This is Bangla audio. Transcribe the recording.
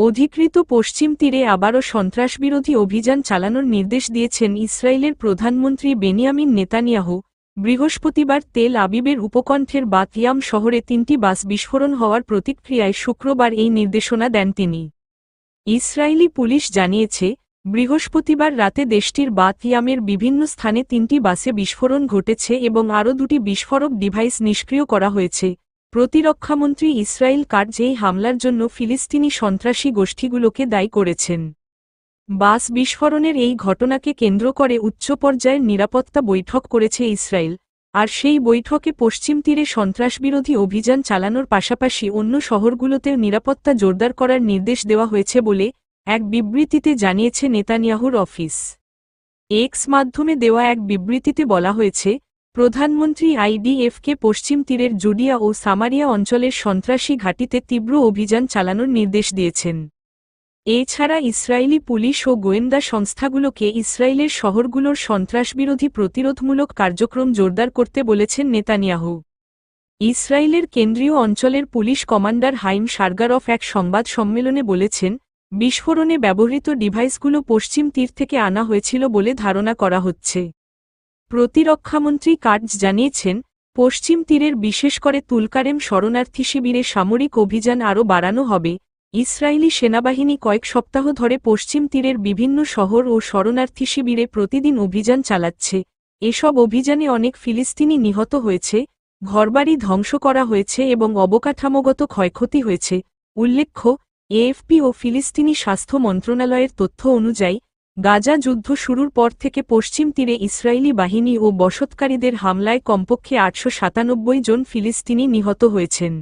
অধিকৃত পশ্চিম তীরে আবারও সন্ত্রাসবিরোধী অভিযান চালানোর নির্দেশ দিয়েছেন ইসরায়েলের প্রধানমন্ত্রী বেনিয়ামিন নেতানিয়াহু। বৃহস্পতিবার তেল আবিবের উপকণ্ঠের বাতিয়াম শহরে তিনটি বাস বিস্ফোরণ হওয়ার প্রতিক্রিয়ায় শুক্রবার এই নির্দেশনা দেন তিনি। ইসরায়েলি পুলিশ জানিয়েছে, বৃহস্পতিবার রাতে দেশটির বাতিয়ামের বিভিন্ন স্থানে তিনটি বাসে বিস্ফোরণ ঘটেছে এবং আরও দুটি বিস্ফোরক ডিভাইস নিষ্ক্রিয় করা হয়েছে। প্রতিরক্ষামন্ত্রী ইসরায়েল কার্জ এই হামলার জন্য ফিলিস্তিনি সন্ত্রাসী গোষ্ঠীগুলোকে দায়ী করেছেন। বাস বিস্ফোরণের এই ঘটনাকে কেন্দ্র করে উচ্চ পর্যায়ের নিরাপত্তা বৈঠক করেছে ইসরায়েল, আর সেই বৈঠকে পশ্চিম তীরে সন্ত্রাসবিরোধী অভিযান চালানোর পাশাপাশি অন্য শহরগুলোতেও নিরাপত্তা জোরদার করার নির্দেশ দেওয়া হয়েছে বলে এক বিবৃতিতে জানিয়েছে নেতানিয়াহুর অফিস। এক্স মাধ্যমে দেওয়া এক বিবৃতিতে বলা হয়েছে প্রধানমন্ত্রী আইডিএফকে পশ্চিম তীরের জুডিয়া ও সামারিয়া অঞ্চলের সন্ত্রাসী ঘাঁটিতে তীব্র অভিযান চালানোর নির্দেশ দিয়েছেন। এছাড়া ইসরায়েলি পুলিশ ও গোয়েন্দা সংস্থাগুলোকে ইসরায়েলের শহরগুলোর সন্ত্রাসবিরোধী প্রতিরোধমূলক কার্যক্রম জোরদার করতে বলেছেন নেতানিয়াহু। ইসরায়েলের কেন্দ্রীয় অঞ্চলের পুলিশ কমান্ডার হাইম সার্গারফ এক সংবাদ সম্মেলনে বলেছেন, বিস্ফোরণে ব্যবহৃত ডিভাইসগুলো পশ্চিম তীর থেকে আনা হয়েছিল বলে ধারণা করা হচ্ছে। প্রতিরক্ষামন্ত্রী কার্জ জানিয়েছেন, পশ্চিম তীরের বিশেষ করে তুলকারেম শরণার্থী শিবিরে সামরিক অভিযান আরও বাড়ানো হবে। ইসরায়েলি সেনাবাহিনী কয়েক সপ্তাহ ধরে পশ্চিম তীরের বিভিন্ন শহর ও শরণার্থী শিবিরে প্রতিদিন অভিযান চালাচ্ছে। এসব অভিযানে অনেক ফিলিস্তিনি নিহত হয়েছে, ঘরবাড়ি ধ্বংস করা হয়েছে এবং অবকাঠামোগত ক্ষয়ক্ষতি হয়েছে। উল্লেখ্য, এএফপি ও ফিলিস্তিনি স্বাস্থ্য মন্ত্রণালয়ের তথ্য অনুযায়ী গাজা যুদ্ধ শুরুর পর থেকে পশ্চিম তীরে ইসরায়েলি বাহিনী ও বসতকারীদের হামলায় কমপক্ষে আটশো সাতানব্বই জন ফিলিস্তিনি নিহত হয়েছেন।